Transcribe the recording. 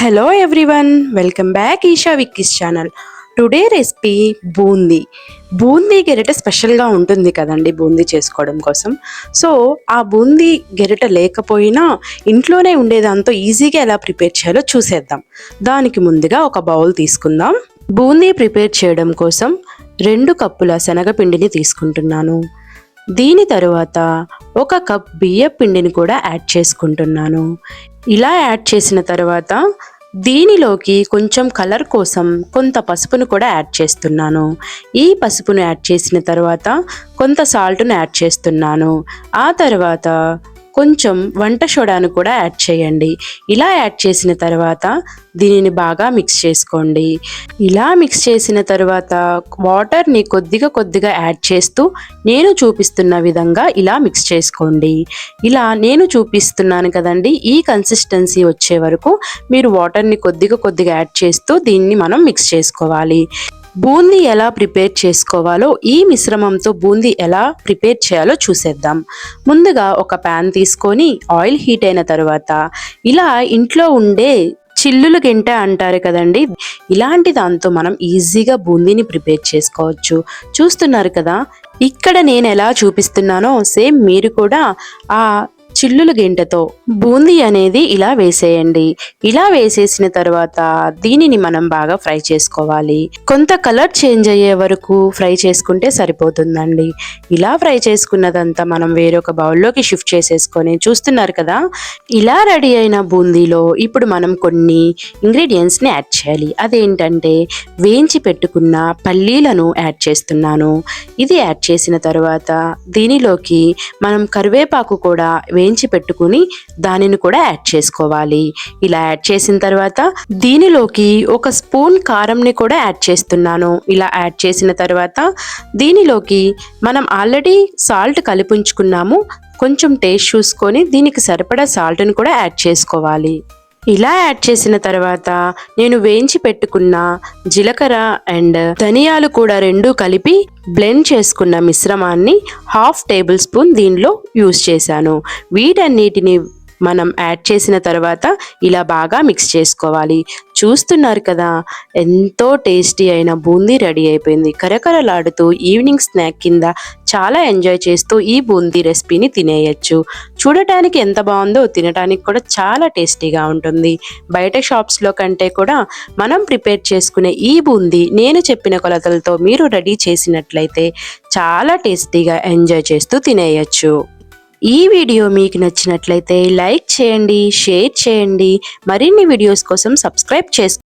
Hello everyone welcome back Eesha Vicky's channel today recipe boondi boondi గెరిట స్పెషల్గా ఉంటుంది కదండి బూందీ చేసుకోవడం కోసం. సో ఆ బూందీ గెరిట లేకపోయినా ఇంట్లోనే ఉండేదాంతో ఈజీగా ఎలా ప్రిపేర్ చేయాలో చూసేద్దాం. దానికి ముందుగా ఒక బౌల్ తీసుకుందాం. బూందీ ప్రిపేర్ చేయడం కోసం రెండు కప్పుల శనగపిండిని తీసుకుంటున్నాను. దీని తరువాత ఒక కప్ బియ్య పిండిని కూడా యాడ్ చేసుకుంటున్నాను. ఇలా యాడ్ చేసిన తర్వాత దీనిలోకి కొంచెం కలర్ కోసం కొంత పసుపును కూడా యాడ్ చేస్తున్నాను. ఈ పసుపును యాడ్ చేసిన తర్వాత కొంత సాల్ట్ను యాడ్ చేస్తున్నాను. ఆ తర్వాత కొంచెం వంట సోడాను కూడా యాడ్ చేయండి. ఇలా యాడ్ చేసిన తర్వాత దీనిని బాగా మిక్స్ చేసుకోండి. ఇలా మిక్స్ చేసిన తర్వాత వాటర్ని కొద్దిగా కొద్దిగా యాడ్ చేస్తూ నేను చూపిస్తున్న విధంగా ఇలా మిక్స్ చేసుకోండి. ఇలా నేను చూపిస్తున్నాను కదండి ఈ కన్సిస్టెన్సీ వచ్చే వరకు మీరు వాటర్ని కొద్దిగా కొద్దిగా యాడ్ చేస్తూ దీన్ని మనం మిక్స్ చేసుకోవాలి. బూందీ ఎలా ప్రిపేర్ చేసుకోవాలో ఈ మిశ్రమంతో బూందీ ఎలా ప్రిపేర్ చేయాలో చూసేద్దాం. ముందుగా ఒక ప్యాన్ తీసుకొని ఆయిల్ హీట్ అయిన తర్వాత ఇలా ఇంట్లో ఉండే చిల్లులు గెంట అంటారు కదండి ఇలాంటి దాంతో మనం ఈజీగా బూందీని ప్రిపేర్ చేసుకోవచ్చు. చూస్తున్నారు కదా ఇక్కడ నేను ఎలా చూపిస్తున్నానో సేమ్ మీరు కూడా ఆ చిల్లుల గింటతో బూందీ అనేది ఇలా వేసేయండి. ఇలా వేసేసిన తర్వాత దీనిని మనం బాగా ఫ్రై చేసుకోవాలి. కొంత కలర్ చేంజ్ అయ్యే వరకు ఫ్రై చేసుకుంటే సరిపోతుందండి. ఇలా ఫ్రై చేసుకున్నదంతా మనం వేరొక బౌల్లోకి షిఫ్ట్ చేసేసుకొని చూస్తున్నారు కదా? ఇలా రెడీ అయిన బూందీలో ఇప్పుడు మనం కొన్ని ఇంగ్రీడియంట్స్ని యాడ్ చేయాలి. అదేంటంటే వేయించి పెట్టుకున్న పల్లీలను యాడ్ చేస్తున్నాను. ఇది యాడ్ చేసిన తర్వాత దీనిలోకి మనం కరివేపాకు కూడా వేయించి పెట్టుకుని దానిని కూడా యాడ్ చేసుకోవాలి. ఇలా యాడ్ చేసిన తర్వాత దీనిలోకి ఒక స్పూన్ కారంని కూడా యాడ్ చేస్తున్నాను. ఇలా యాడ్ చేసిన తర్వాత దీనిలోకి మనం ఆల్రెడీ సాల్ట్ కలిపించుకున్నాము. కొంచెం టేస్ట్ చూసుకొని దీనికి సరిపడా సాల్ట్ని కూడా యాడ్ చేసుకోవాలి. ఇలా యాడ్ చేసిన తర్వాత నేను వేయించి పెట్టుకున్న జీలకర్ర అండ్ ధనియాలు కూడా రెండు కలిపి బ్లెండ్ చేసుకున్న మిశ్రమాన్ని హాఫ్ టేబుల్ స్పూన్ దీనిలో యూస్ చేశాను. వీటన్నిటిని మనం యాడ్ చేసిన తర్వాత ఇలా బాగా మిక్స్ చేసుకోవాలి. చూస్తున్నారు కదా. ఎంతో టేస్టీ అయిన బూందీ రెడీ అయిపోయింది. కరకరలాడుతూ ఈవినింగ్ స్నాక్ కింద చాలా ఎంజాయ్ చేస్తూ ఈ బూందీ రెసిపీని తినేయచ్చు. చూడటానికి ఎంత బాగుందో తినడానికి కూడా చాలా టేస్టీగా ఉంటుంది. బయట షాప్స్లో కంటే కూడా మనం ప్రిపేర్ చేసుకునే ఈ బూందీ నేను చెప్పిన కొలతలతో మీరు రెడీ చేసినట్లయితే చాలా టేస్టీగా ఎంజాయ్ చేస్తూ తినేయచ్చు. ఈ వీడియో మీకు నచ్చినట్లయితే లైక్ చేయండి షేర్ చేయండి. మరిన్ని వీడియోస్ కోసం సబ్స్క్రైబ్ చేసుకోండి